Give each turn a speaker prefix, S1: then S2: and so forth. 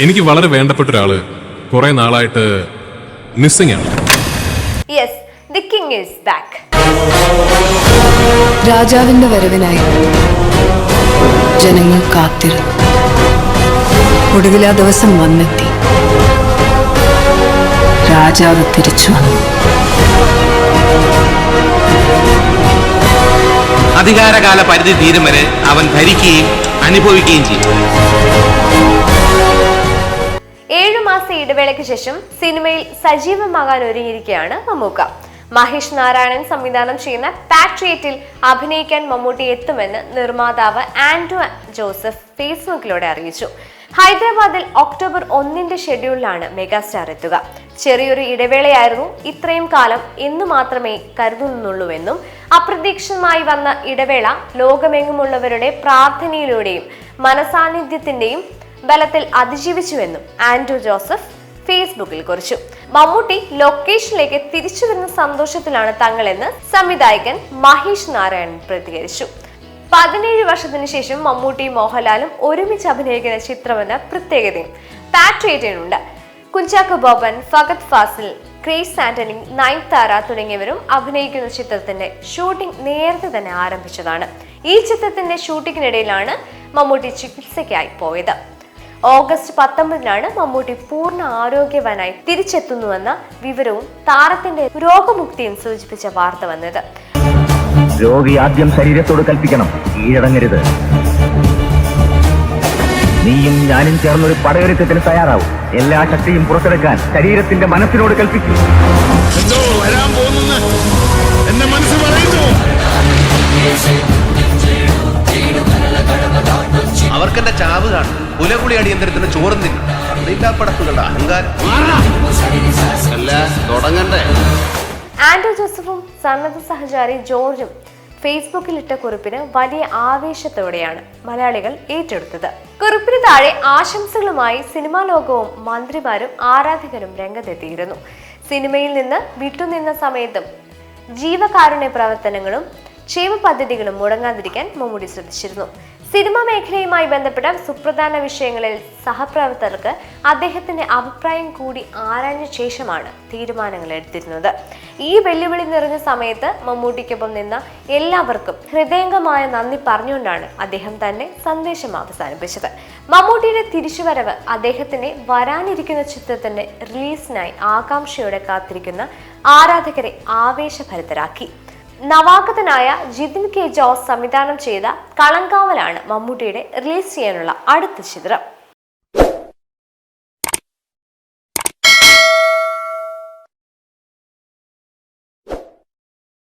S1: എനിക്ക് വളരെ വേണ്ടപ്പെട്ട ഒരാൾ കുറെ നാളായിട്ട് മിസ്സിംഗ് ആണ്.
S2: Yes the king is back
S3: രാജാവിന്റെ വരവിനായി ജനങ്ങൾ കാത്തിരുന്നു. ഒടുവിൽ ആ ദിവസം വന്നെത്തി. രാജാവ് തിരിച്ചു വന്നു.
S4: അധികാരകാല പരിധി തീരും വരെ അവൻ ഭരിക്കുകയും അനുഭവിക്കുകയും ചെയ്യും
S2: ഏഴു മാസ ഇടവേളയ്ക്ക് ശേഷം സിനിമയിൽ സജീവമാകാൻ ഒരുങ്ങിയിരിക്കുകയാണ് മമ്മൂക്ക. മഹേഷ് നാരായണൻ സംവിധാനം ചെയ്യുന്ന പാട്രിയറ്റിൽ അഭിനയിക്കാൻ മമ്മൂട്ടി എത്തുമെന്ന് നിർമ്മാതാവ് ആൻഡ്രോ ജോസഫ് ഫേസ്ബുക്കിലൂടെ അറിയിച്ചു. ഹൈദരാബാദിൽ ഒക്ടോബർ ഒന്നിന്റെ ഷെഡ്യൂളിലാണ് മെഗാസ്റ്റാർ എത്തുക. ചെറിയൊരു ഇടവേളയായിരുന്നു ഇത്രയും കാലം എന്ന് മാത്രമേ കരുതുന്നുള്ളൂവെന്നും അപ്രതീക്ഷിതമായി വന്ന ഇടവേള ലോകമെങ്ങുമുള്ളവരുടെ പ്രാർത്ഥനയിലൂടെയും മനസാന്നിധ്യത്തിന്റെയും ബലത്തിൽ അതിജീവിച്ചുവെന്നും ആൻഡ്രൂ ജോസഫ് ഫേസ്ബുക്കിൽ കുറിച്ചു. മമ്മൂട്ടി ലൊക്കേഷനിലേക്ക് തിരിച്ചു വരുന്ന സന്തോഷത്തിലാണ് തങ്ങളെന്ന് സംവിധായകൻ മഹേഷ് നാരായണൻ പ്രതികരിച്ചു. പതിനേഴ് വർഷത്തിന് ശേഷം മമ്മൂട്ടിയും മോഹൻലാലും ഒരുമിച്ച് അഭിനയിക്കുന്ന ചിത്രമെന്ന പ്രത്യേകതയും പാട്രിയറ്റിനുണ്ട്. കുഞ്ചാക്കോ ബോബൻ ഫഗത് ഫാസിൽ ക്രേസ് ആന്റണി നയൻതാര തുടങ്ങിയവരും അഭിനയിക്കുന്ന ചിത്രത്തിന്റെ ഷൂട്ടിംഗ് നേരത്തെ തന്നെ ആരംഭിച്ചതാണ്. ഈ ചിത്രത്തിന്റെ ഷൂട്ടിങ്ങിനിടയിലാണ് മമ്മൂട്ടി ചികിത്സയ്ക്കായി പോയത്. ഓഗസ്റ്റ് പത്തൊമ്പതിനാണ് മമ്മൂട്ടി പൂർണ ആരോഗ്യവാനായി തിരിച്ചെത്തുന്നുവെന്ന വിവരവും താരത്തിന്റെ രോഗമുക്തിയും സൂചിപ്പിച്ച വാർത്ത വന്നത്.
S5: രോഗി ആദ്യം ശരീരത്തോട് കൽപ്പിക്കണം. കീഴടങ്ങരുത്. നീയും ഞാനും ചേർന്നൊരു പടയൊരുക്കത്തിന് തയ്യാറാവും. എല്ലാ ശക്തിയും പുറത്തെടുക്കാൻ ശരീരത്തിന്റെ മനസ്സിനോട് കൽപ്പിക്കും.
S6: എന്തോ വരാൻ എന്റെ മനസ്സ് പറയുന്നു?
S4: അവർക്കെന്റെ ചാവ് കാണും. പുലകുളി അടിയന്തരത്തിന് ചോറും തിന്നും. പടപ്പുകളുടെ അഹങ്കാരം.
S2: ആൻഡ്രൂ ജോസഫും സന്നദ്ധ സഹചാരി ജോർജും ഫേസ്ബുക്കിൽ ഇട്ട കുറിപ്പിന് വലിയ ആവേശത്തോടെയാണ് മലയാളികൾ ഏറ്റെടുത്തത്. കുറിപ്പിന് താഴെ ആശംസകളുമായി സിനിമാ ലോകവും മന്ത്രിമാരും ആരാധകരും രംഗത്തെത്തിയിരുന്നു. സിനിമയിൽ നിന്ന് വിട്ടുനിന്ന സമയത്തും ജീവകാരുണ്യ പ്രവർത്തനങ്ങളും ക്ഷേമ പദ്ധതികളും മുടങ്ങാതിരിക്കാൻ മമ്മൂടി ശ്രദ്ധിച്ചിരുന്നു. സിനിമാ മേഖലയുമായി ബന്ധപ്പെട്ട സുപ്രധാന വിഷയങ്ങളിൽ സഹപ്രവർത്തകർക്ക് അദ്ദേഹത്തിന്റെ അഭിപ്രായം കൂടി ആരാഞ്ഞ ശേഷമാണ് തീരുമാനങ്ങൾ എടുത്തിരുന്നത്. ഈ വെല്ലുവിളി നിറഞ്ഞ സമയത്ത് മമ്മൂട്ടിക്കൊപ്പം നിന്ന എല്ലാവർക്കും ഹൃദയംഗമായ നന്ദി പറഞ്ഞുകൊണ്ടാണ് അദ്ദേഹം തന്നെ സന്ദേശം അവസാനിപ്പിച്ചത്. മമ്മൂട്ടിയുടെ തിരിച്ചുവരവ് അദ്ദേഹത്തിന്റെ വരാനിരിക്കുന്ന ചിത്രത്തിന്റെ റിലീസിനായി ആകാംക്ഷയോടെ കാത്തിരിക്കുന്ന ആരാധകരെ ആവേശഭരിതരാക്കി. നവാഗതനായ ജിതിൻ കെ ജോസ് സംവിധാനം ചെയ്ത കളങ്കാവലാണ് മമ്മൂട്ടിയുടെ റിലീസ് ചെയ്യാനുള്ള അടുത്ത ചിത്രം